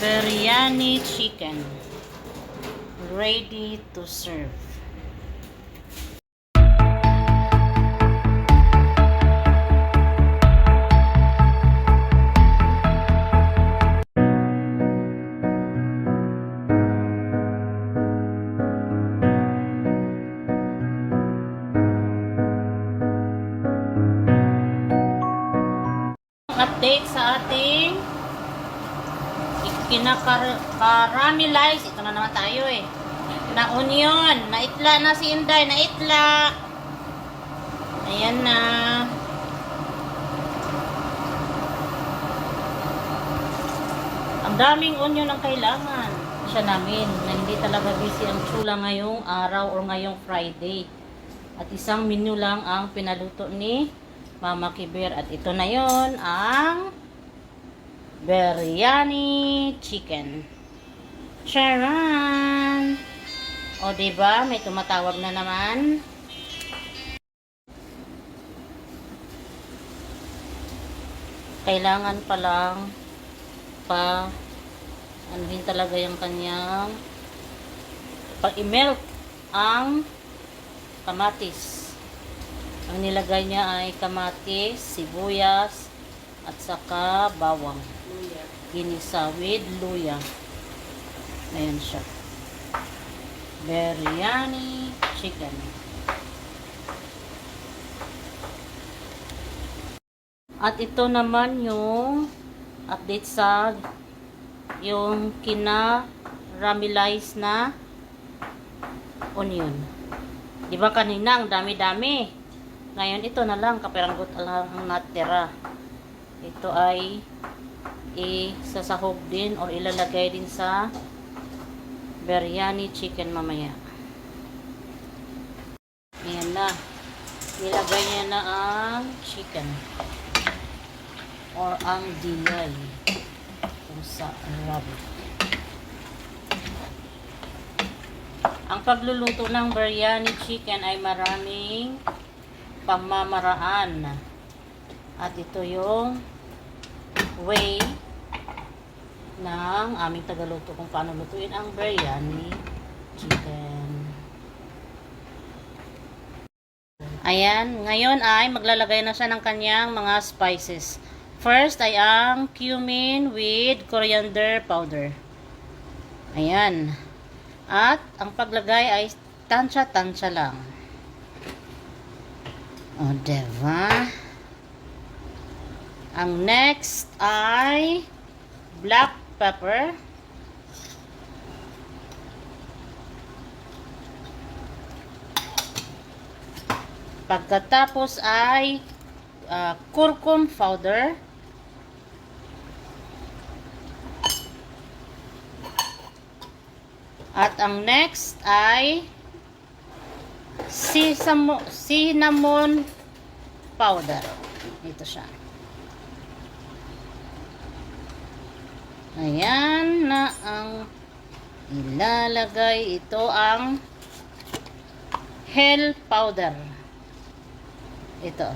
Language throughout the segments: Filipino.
biryani chicken ready to serve. Kinakaramelize. Ito na naman tayo eh. Na onion. Naitla na si Inday. Naitla. Ayan na. Ang daming onion ang kailangan. Siya namin na hindi talaga busy ang chula ngayong araw or ngayong Friday. At isang menu lang ang pinaluto ni Mama Kiber. At ito na yon ang biryani chicken. Charan! O, diba? May tumatawag na naman. Kailangan pa lang pa anuhin talaga yung kanyang pag i-melt ang kamatis. Ang nilagay niya ay kamatis, sibuyas, at saka bawang. With luya. Ayan siya. Biryani chicken. At ito naman yung update sa yung kina-ramelize na onion. Di ba kanina ang dami-dami? Ngayon ito na lang, kaperanggot lang ang natira. Ito ay isasahog din or ilalagay din sa biryani chicken mamaya. Ayan na. Nilagay niya na ang chicken or ang dilay kung sa rabbit. Ang pagluluto ng biryani chicken ay maraming pamamaraan. At ito yung way ng aming tagaluto kung paano lutuin ang biryani chicken. Ayan, ngayon ay maglalagay na siya ng kanyang mga spices. First ay ang cumin with coriander powder. Ayan. At ang paglagay ay tansya-tansya lang. O, diba? Ang next ay black pepper. Pagkatapos ay uh, curcum powder. At ang next ay cinnamon powder. Ito siya. Ayan na ang ilalagay. Ito ang hell powder. Ito.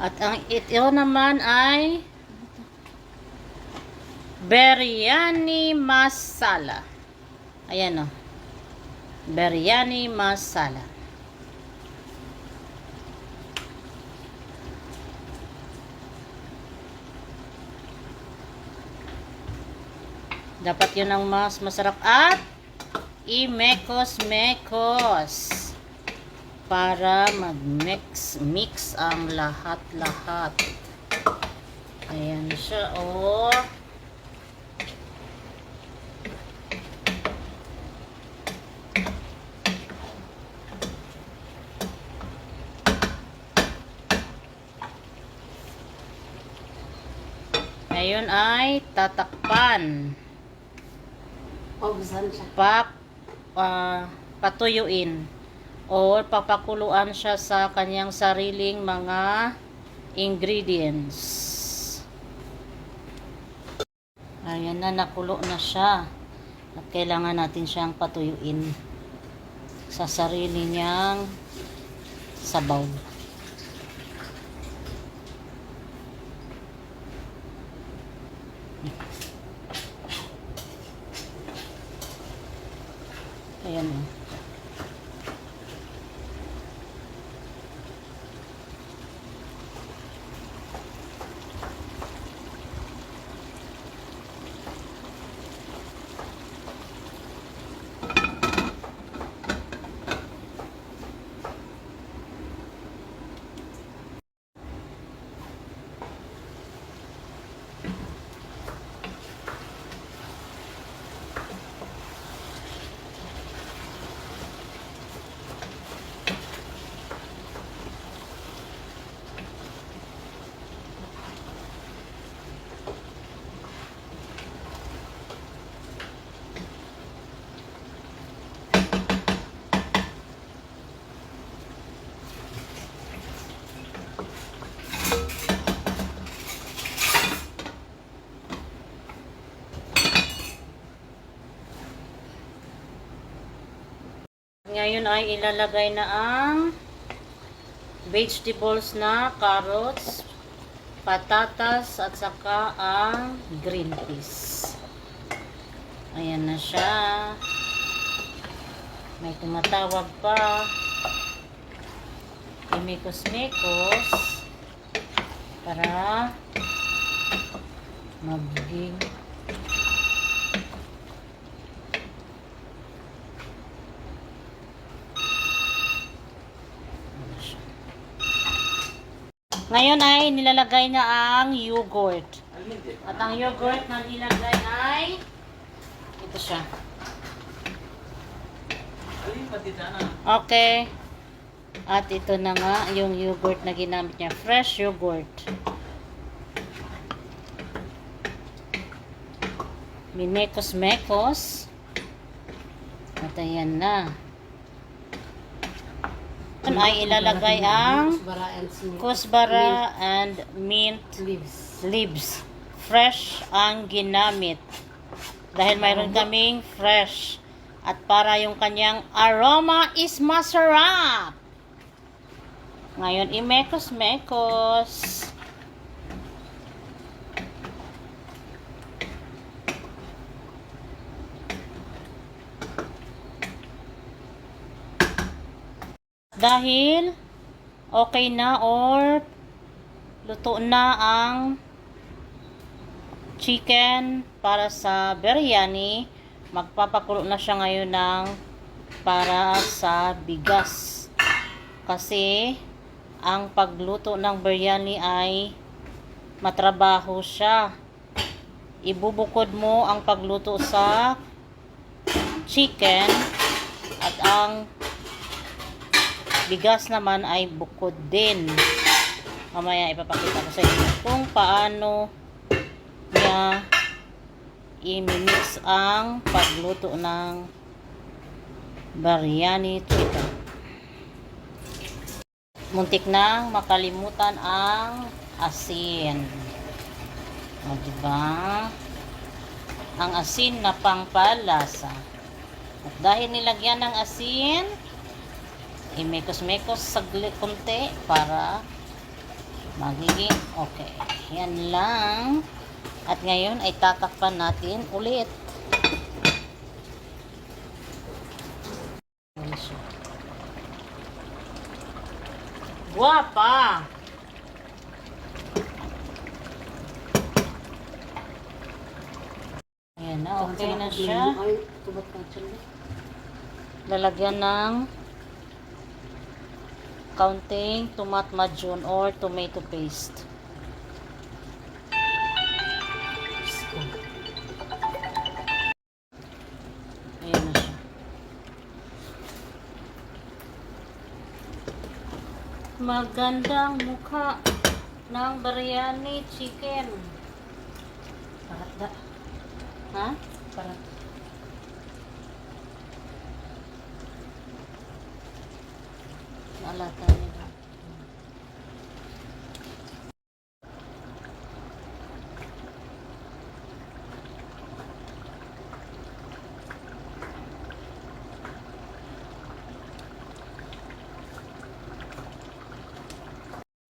At ang ito naman ay biryani masala. Ayan o. Biryani masala. Dapat yun ang mas masarap. At i-mekos-mekos para mag-mix mix ang lahat-lahat. Ayan siya, oh. Ngayon ay tatakpan. Pak, ah, patuyuin o papakuluan siya sa kanyang sariling mga ingredients. Ayan na, nakulo na siya. At kailangan natin siyang patuyuin. sa sarili niyang sabaw. Ayan o. Ngayon ay ilalagay na ang vegetables na carrots, patatas, at saka ang green peas. Ayan na siya. May tumatawag pa. Imikos-mikos para magiging Ngayon ay nilalagay na ang yogurt. At ang yogurt na nilagay ay ito siya. Okay. At ito na nga yung yogurt na ginamit niya. Fresh yogurt. Minekos-mekos. At ayan na. Ngayon ay ilalagay ang kusbara and mint leaves. leaves. Fresh ang ginamit. Dahil mayroon kaming fresh. At para yung kanyang aroma is masarap. Ngayon, imekos-mekos. Dahil okay na or luto na ang chicken para sa biryani. Magpapakulo na siya ngayon ng para sa bigas. Kasi ang pagluto ng biryani ay matrabaho siya. Ibubukod mo ang pagluto sa chicken at ang bigas naman ay bukod din. Mamaya ipapakita ko sa inyo kung paano niya i-mix ang pagluto ng biryani chicken. Muntik nang makalimutan ang asin. O, diba? Ang asin na pangpalasa. At dahil nilagyan ng asin, imekos-mekos saglit kunti para magiging okay. Yan lang. At ngayon ay tatakpan natin ulit. Guwapa! Ayan na, okay na siya. Lalagyan ng counting tomat madjun or tomato paste. Ayan. Magandang mukha ng biryani chicken. Parat da. Ha? Parat. Alata nila.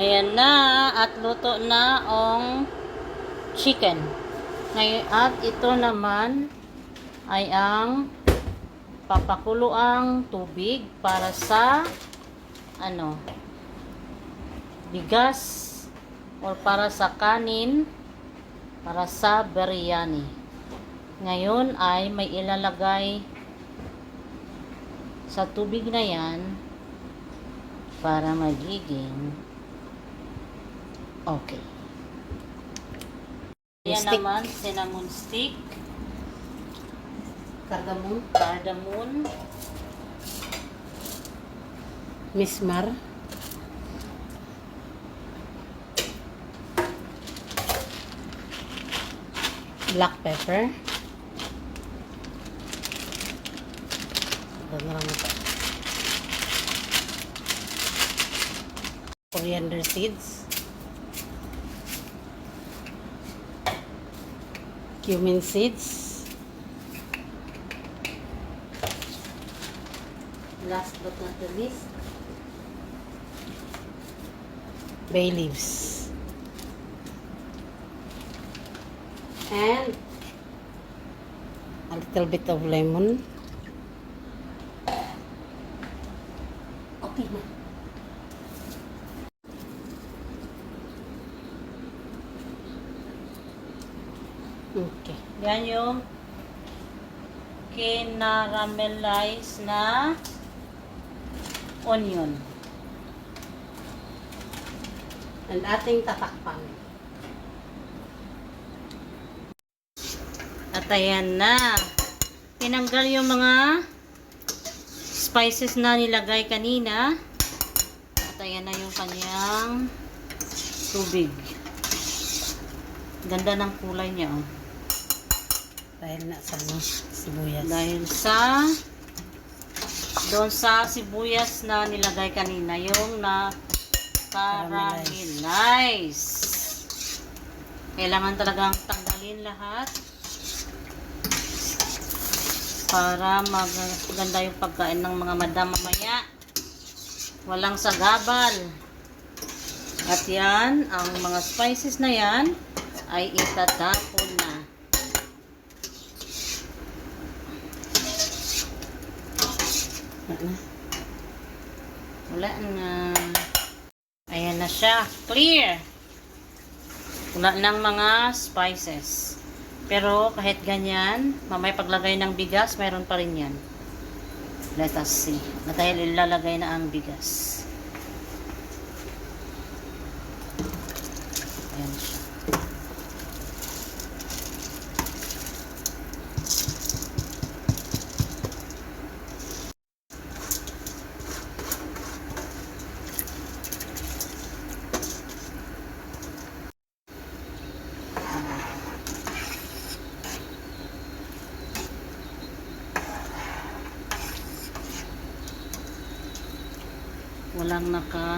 Ayan na at luto na ang chicken. Ngayon, at ito naman ay ang papakulo ang tubig para sa ano bigas or para sa kanin para sa biryani. Ngayon ay may ilalagay sa tubig na yan para magiging okay. Yan Stick. naman, cinnamon stick, Cardamom. cardamom, Mismar. Black pepper. Coriander seeds. Cumin seeds. Last but not the least, bay leaves. And a little bit of lemon. Okay na. Okay. Yan yung kinaramelize na onion. And ating tatakpan. At ayan na. Tinanggal yung mga spices na nilagay kanina. At ayan na yung kanyang tubig. Ganda ng kulay niya. Oh. Dahil na sa ano, sibuyas. Dahil sa doon sa sibuyas na nilagay kanina, yung na caramelize. Kailangan talagang tanggalin lahat para maganda yung pagkain ng mga madam mamaya. Walang sagabal. At yan, ang mga spices na yan ay itatapon na. Wala na. Wala na. Na siya. Clear. Wala ng mga spices. Pero kahit ganyan, mamay paglagay ng bigas, mayroon pa rin yan. Let us see. Dahil ilalagay na ang bigas. Ayan siya. Walang naka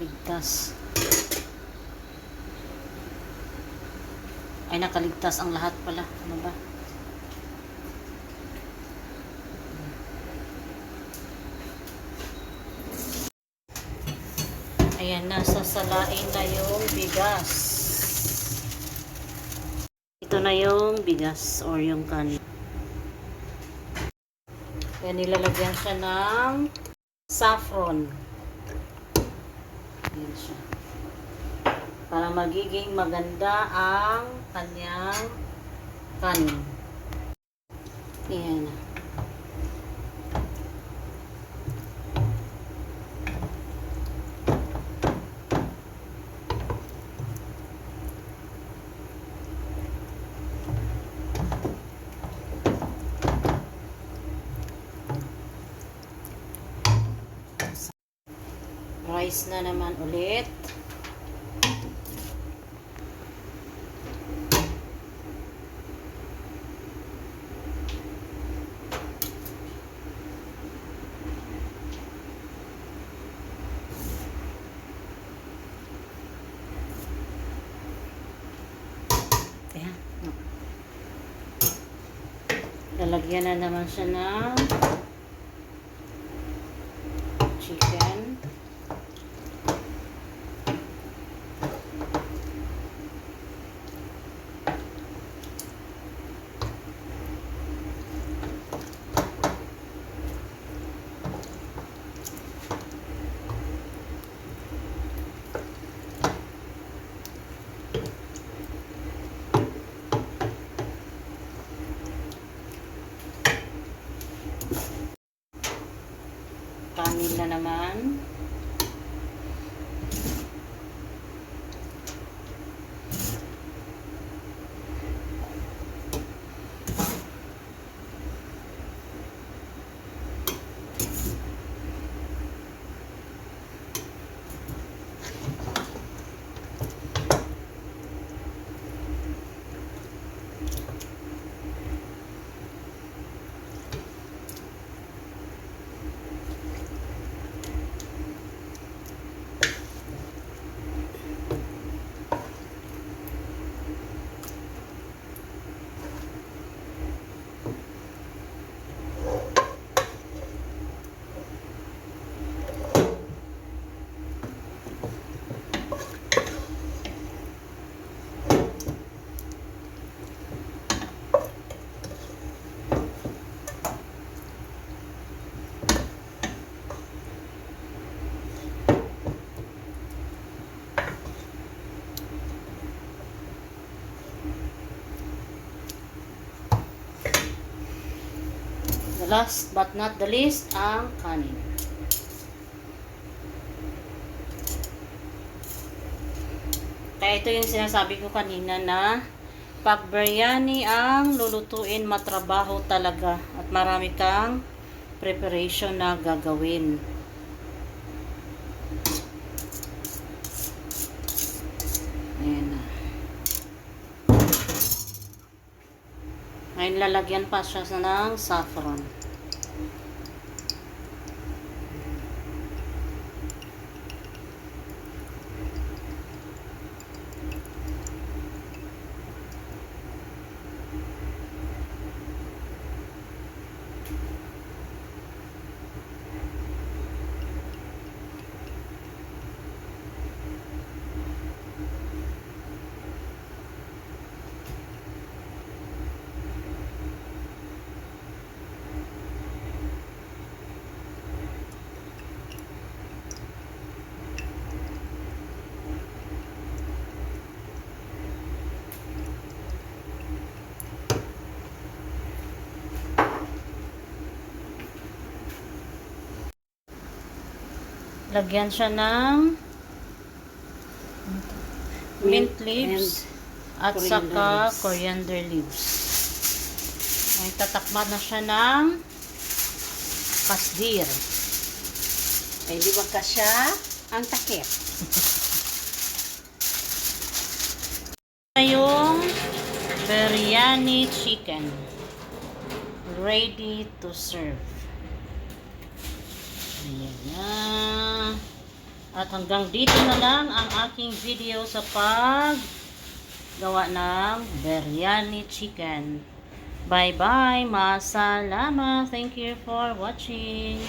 ligtas. Ay, nakaligtas ang lahat pala. Ano ba? Ayan, nasa salain na yung bigas. Ito na yung bigas or yung kanin. Kaya nilalagyan siya ng saffron. Ayan siya. Para magiging maganda ang kanyang kanin. Ayan. Rice na naman ulit. Lalagyan na naman siya ng chicken. Kanin na naman. The last but not the least, ang kanin. Kaya ito yung sinasabi ko kanina na pag biryani ang lulutuin, matrabaho talaga at marami kang preparation na gagawin. Ayan na. Ngayon lalagyan pa siya ng saffron. Lagyan siya ng mint leaves at coriander saka leaves. coriander leaves. Ay tatakman na siya ng kasdir. Ay, di ba ka siya ang takip? Yung biryani chicken. Ready to serve. Ayan na. At hanggang dito na lang ang aking video sa pag gawa ng biryani chicken. Bye-bye. Masalamat. Thank you for watching.